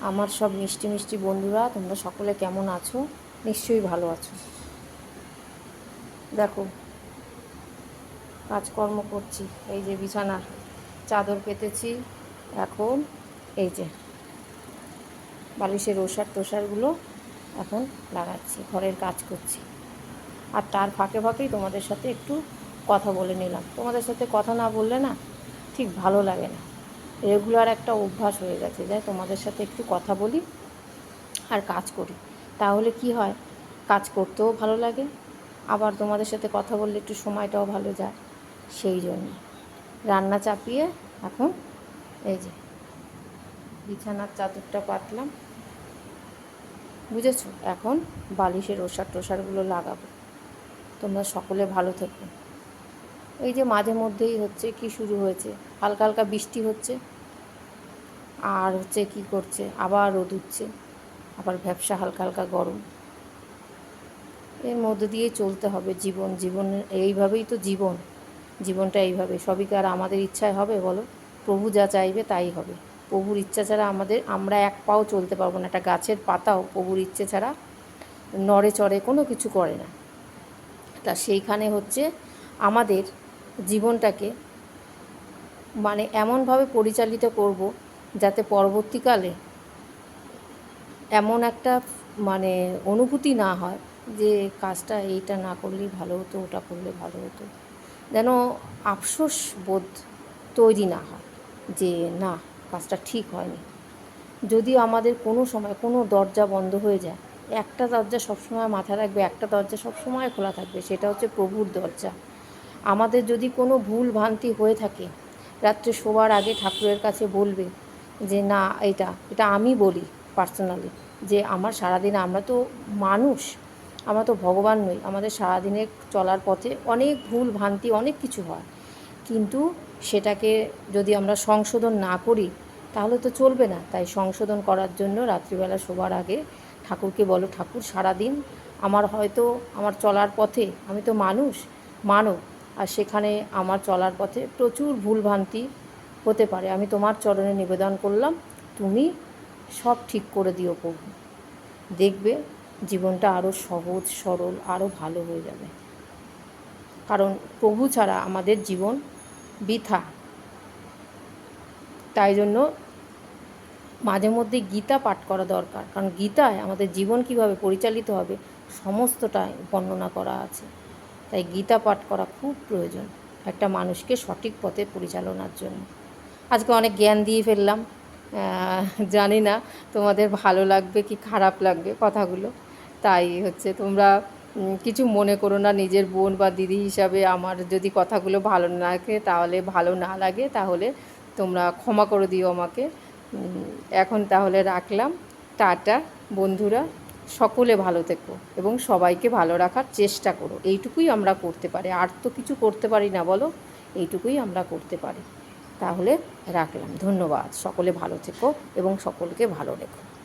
আমার সব মিষ্টি মিষ্টি বন্ধুরা, তোমরা সকলে কেমন আছো? নিশ্চয়ই ভালো আছো। দেখো, কাজকর্ম করছি। এই যে বিছানা চাদর পেতেছি। এখন এই যে বালিশের ওষার তোষারগুলো এখন লাগাচ্ছি, ঘরের কাজ করছি। আর তার ফাঁকে ফাঁকেই তোমাদের সাথে একটু কথা বলে নিলাম। তোমাদের সাথে কথা না বললে না ঠিক ভালো লাগে না। রেগুলার একটা অভ্যাস হয়ে গেছে যাই তোমাদের সাথে একটু কথা বলি আর কাজ করি। তাহলে কি হয়? কাজ করতেও ভালো লাগে, আবার তোমাদের সাথে কথা বললে একটু সময়টাও ভালো যায়। সেই জন্য রান্না চাপিয়ে এখন এই যে বিছানার চাদরটা পাতলাম। বুঝেছ? এখন বালিশের ওষার টোষারগুলো লাগাবো। তোমরা সকলে ভালো থেকো। এই যে মাঝে মধ্যেই হচ্ছে কি শুরু হয়েছে? হালকা হালকা বৃষ্টি হচ্ছে। আর হচ্ছে কি করছে? আবার রোদ উঠছে। আবার ব্যবসা হালকা হালকা গরম। এর মধ্যে দিয়ে চলতে হবে জীবন। জীবন এইভাবেই তো জীবন। জীবনটা এইভাবে। সবই কি আর আমাদের ইচ্ছায় হবে বলো? প্রভু যা চাইবে তাই হবে। প্রভুর ইচ্ছা ছাড়া আমাদের, আমরা এক পাও চলতে পারব না। একটা গাছের পাতাও প্রভুর ইচ্ছে ছাড়া নড়ে চড়ে কোনো কিছু করে না। তা সেইখানে হচ্ছে আমাদের জীবনটাকে মানে এমনভাবে পরিচালিত করব যাতে পরবর্তীকালে এমন একটা মানে অনুভূতি না হয় যে কাজটা এইটা না করলেই ভালো হতো, ওটা করলে ভালো হতো। যেন আফসোস বোধ তৈরি না হয় যে না, কাজটা ঠিক হয়নি। যদি আমাদের কোনো সময় কোনো দরজা বন্ধ হয়ে যায়, একটা দরজা সবসময় মাথায় রাখবে, একটা দরজা সবসময় খোলা থাকবে, সেটা হচ্ছে প্রভুর দরজা। আমাদের যদি কোনো ভুল ভ্রান্তি হয়ে থাকে, রাত্রে শোবার আগে ঠাকুরের কাছে বলবে যে না, এটা এটা আমি বলি পার্সোনালি যে আমার সারাদিন আমরা তো মানুষ, আমরা তো ভগবান নই, আমাদের সারাদিনে চলার পথে অনেক ভুল, ভ্রান্তি, অনেক কিছু হয়। কিন্তু সেটাকে যদি আমরা সংশোধন না করি, তাহলে তো চলবে না। তাই সংশোধন করার জন্য রাত্রিবেলা শোবার আগে ঠাকুরকে বলো, ঠাকুর, সারাদিন আমার হয়তো আমার চলার পথে আমি তো মানুষ, মানব, আর সেখানে আমার চলার পথে প্রচুর ভুলভ্রান্তি হতে পারে। আমি তোমার চরণে নিবেদন করলাম, তুমি সব ঠিক করে দিও প্রভু। দেখবে, জীবনটা আরও সহজ, সরল আরও ভালো হয়ে যাবে। কারণ প্রভু ছাড়া আমাদের জীবন বৃথা। তাই জন্য মাঝে মধ্যে গীতা পাঠ করা দরকার। কারণ গীতায় আমাদের জীবন কীভাবে পরিচালিত হবে সমস্তটাই বর্ণনা করা আছে। তাই গীতা পাঠ করা খুব প্রয়োজন একটা মানুষকে সঠিক পথে পরিচালনার জন্য। আজকে অনেক জ্ঞান দিয়ে ফেললাম। জানি না তোমাদের ভালো লাগবে কি খারাপ লাগবে কথাগুলো। তাই হচ্ছে তোমরা কিছু মনে করো না নিজের বোন বা দিদি হিসাবে আমার যদি কথাগুলো ভালো না লাগে, তাহলে ভালো না লাগে, তাহলে তোমরা ক্ষমা করে দিও আমাকে। এখন তাহলে রাখলাম। টাটা বন্ধুরা, সকলে ভালো থেকো এবং সবাইকে ভালো রাখার চেষ্টা করো। এইটুকুই আমরা করতে পারি। আর তো কিছু করতে পারি না বলো, এইটুকুই আমরা করতে পারি। তাহলে রাখলাম। ধন্যবাদ। সকলে ভালো থেকো এবং সকলকে ভালো রেখো।